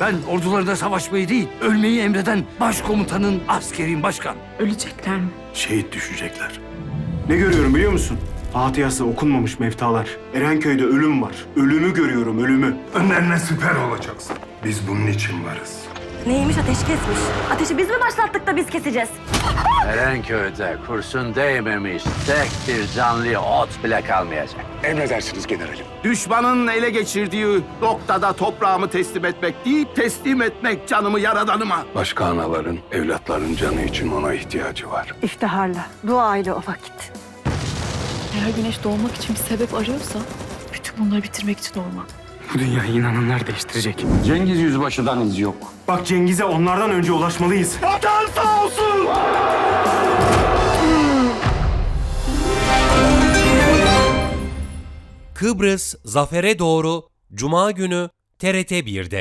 Ben ordularda savaşmayı değil, ölmeyi emreden başkomutanın askeriyim başkan. Ölecekler mi? Şehit düşecekler. Ne görüyorum biliyor musun? Fatiha'sı okunmamış mevtalar. Erenköy'de ölüm var. Ölümü görüyorum, ölümü. Önlerine siper olacaksın. Biz bunun için varız. Neymiş ateş kesmiş? Ateşi biz mi başlattık da biz keseceğiz? Erenköy'de kurşun değmemiş tek bir canlı ot bile kalmayacak. Emredersiniz generalim. Düşmanın ele geçirdiği noktada toprağımı teslim etmek değil, teslim etmek canımı yaradanıma. Başka anaların, evlatların canı için ona ihtiyacı var. İftiharla, dua ile o vakit. Eğer güneş doğmak için bir sebep arıyorsa bütün bunları bitirmek için doğmak. Bu dünyayı inananlar değiştirecek. Cengiz Yüzbaşı'dan iz yok. Bak Cengiz'e onlardan önce ulaşmalıyız. Vatan sağ olsun! Kıbrıs Zafer'e doğru Cuma günü TRT 1'de.